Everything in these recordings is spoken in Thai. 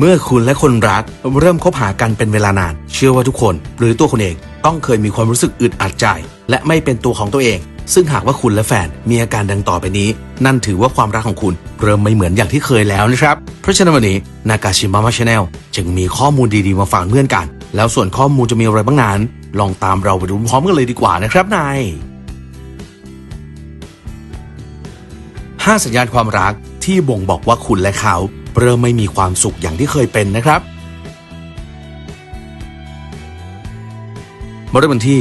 เมื่อคุณและคนรักเริ่มคบหากันเป็นเวลานาน เชื่อว่าทุกคน หรือตัวคุณเองต้องเคยมีความรู้สึกอึดอัดใจ และไม่เป็นตัวของตัวเอง ซึ่งหากว่าคุณและแฟนมีอาการดังต่อไปนี้ นั่นถือว่าความรักของคุณ เริ่มไม่เหมือนอย่างที่เคยแล้วนะครับ เพราะฉะนั้นวันนี้นากาชิมะมาชาแนลจึงมีข้อมูลดีๆมาฝากเพื่อนกัน แล้วส่วนข้อมูลจะมีอะไรบ้างนั้นลองตามเราไปดูพร้อมกันเลยดีกว่านะครับนาย5สัญญาณความรักที่บ่งบอกว่าคุณและเขา เริ่มไม่มีความสุขอย่างที่เคยเป็นนะครับมาเริ่มกันที่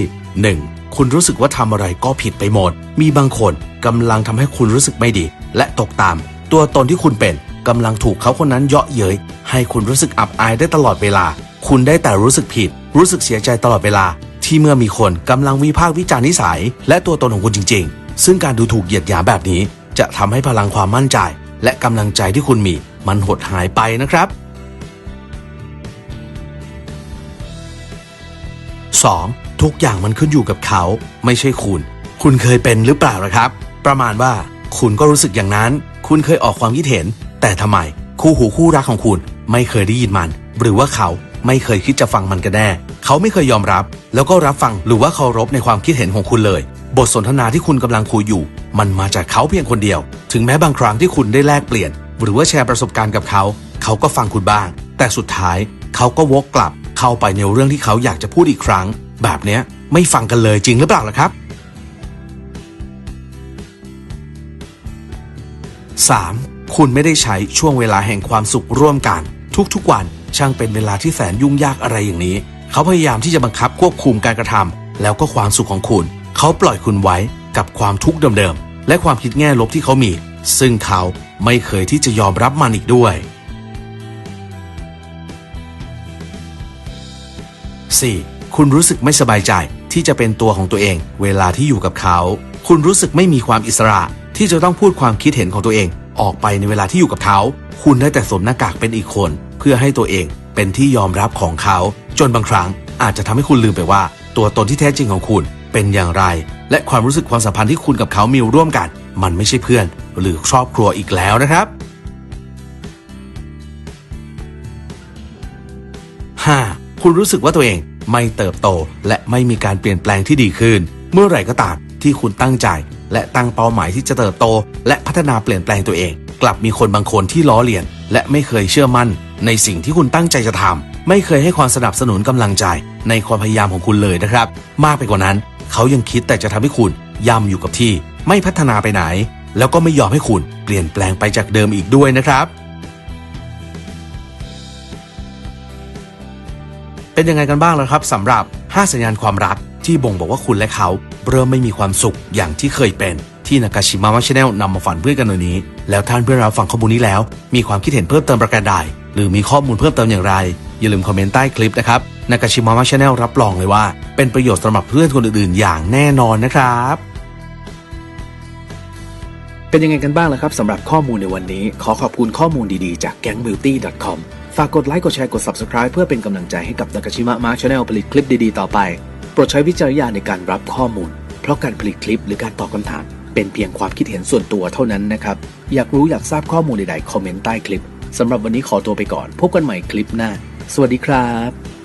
1. คุณรู้สึกว่าทำอะไรก็ผิดไปหมด มีบางคนกำลังทำให้คุณรู้สึกไม่ดี และตกตาม ตัวตนที่คุณเป็นกำลังถูกเขาคนนั้นเยาะเย้ยให้คุณรู้สึกอับอายได้ตลอดเวลา คุณได้แต่รู้สึกผิด รู้สึกเสียใจตลอดเวลา ที่เมื่อมีคนกำลังวิพากษ์วิจารณ์นิสัย และตัวตนของคุณจริง ๆ ซึ่งการดูถูกเหยียดหยามแบบนี้ จะทำให้พลังความมั่นใจ และกำลังใจที่คุณมีมันหดหายไปนะครับ 2. ทุกอย่างมันขึ้นอยู่กับเขา ไม่ใช่คุณ คุณเคยเป็นหรือเปล่าล่ะครับ ประมาณว่าคุณก็รู้สึกอย่างนั้น คุณเคยออกความคิดเห็น แต่ทำไม คู่หูคู่รักของคุณ ไม่เคยได้ยินมัน หรือว่าเขาไม่เคยคิดจะฟังมันกันแน่ เขาไม่เคยยอมรับ แล้วก็รับฟังหรือว่าเคารพในความคิดเห็นของคุณเลย บทสนทนาที่คุณกำลังคุยอยู่ มันมาจากเขาเพียงคนเดียว ถึงแม้บางครั้งที่คุณได้แลกเปลี่ยน หรือว่าแชร์ประสบการณ์กับเขา เขาก็ฟังคุณบ้าง แต่สุดท้ายเขาก็วกกลับเข้าไปในเรื่องที่เขาอยากจะพูดอีกครั้ง แบบเนี้ยไม่ฟังกันเลยจริงหรือเปล่าล่ะครับ 3. คุณไม่ได้ใช้ช่วงเวลาแห่งความสุขร่วมกัน ทุกๆวันช่างเป็นเวลาที่แสนยุ่งยากอะไรอย่างนี้ เขาพยายามที่จะบังคับควบคุมการกระทำแล้วก็ความสุขของคุณ เขาปล่อยคุณไว้กับความทุกข์เดิมๆและความคิดแง่ลบที่เขามี ซึ่งเขา ไม่เคยที่จะยอมรับมันอีกด้วย 4. คุณรู้สึกไม่สบายใจที่จะเป็นตัวของตัวเอง เวลาที่อยู่กับเขา คุณรู้สึกไม่มีความอิสระ ที่จะต้องพูดความคิดเห็นของตัวเอง ออกไปในเวลาที่อยู่กับเขา คุณได้แต่สวมหน้ากากเป็นอีกคน เพื่อให้ตัวเองเป็นที่ยอมรับของเขา จนบางครั้งอาจจะทำให้คุณลืมไปว่า ตัวตนที่แท้จริงของคุณเป็นอย่างไร และความรู้สึกความสัมพันธ์ที่คุณกับเขามีร่วมกัน มันไม่ใช่เพื่อน หรือครอบครัวอีกแล้วนะครับ 5. คุณรู้สึกว่าตัวเองไม่เติบโต และไม่มีการเปลี่ยนแปลงที่ดีขึ้น เมื่อไหร่ก็ตามที่คุณตั้งใจ และตั้งเป้าหมายที่จะเติบโต และพัฒนาเปลี่ยนแปลงตัวเอง กลับมีคนบางคนที่ล้อเลียน และไม่เคยเชื่อมั่น ในสิ่งที่คุณตั้งใจจะทำไม่เคยให้ความสนับสนุนกำลังใจ ในความพยายามของคุณเลยนะครับ มากไปกว่านั้น เขายังคิดแต่จะทำให้คุณย่ำอยู่กับที่ ไม่พัฒนาไปไหน แล้วก็ไม่ยอมให้คุณเปลี่ยนแปลงไปจากเดิมอีกด้วยนะครับ เป็นยังไงกันบ้างแล่ะครับสำหรับ 5 สัญญาณความรักที่บ่งบอกว่าคุณและเขา เริ่มไม่มีความสุขอย่างที่เคยเป็นที่นากาชิมะมาชาแนลนำมาฝันเพื่อนกันวันนี้ แล้วท่านเพื่อนเราฟังข้อมูลนี้แล้ว มีความคิดเห็นเพิ่มเติมประการใดหรือมีข้อมูลเพิ่มเติมอย่างไร อย่าลืมคอมเมนต์ใต้คลิปนะครับนากาชิมะมาชาแนลรับรองเลยว่า เป็นประโยชน์สำหรับเพื่อนคนอื่นๆ อย่างแน่นอนนะครับ เป็นยังไงกันบ้างล่ะครับสำหรับข้อมูลในวันนี้ ขอขอบคุณข้อมูลดีๆจาก gangbeauty.com ฝากกดไลค์กดแชร์กด subscribe เพื่อเป็นกำลังใจให้กับนากาชิมะมาร์ชแนลผลิตคลิปดีๆต่อไปโปรดใช้วิจารณญาณในการรับข้อมูล เพราะการผลิตคลิปหรือการตอบคำถาม เป็นเพียงความคิดเห็นส่วนตัวเท่านั้นนะครับ อยากรู้อยากทราบข้อมูลใดๆคอมเมนต์ใต้คลิปสำหรับวันนี้ขอตัวไปก่อน พบกันใหม่คลิปหน้า สวัสดีครับ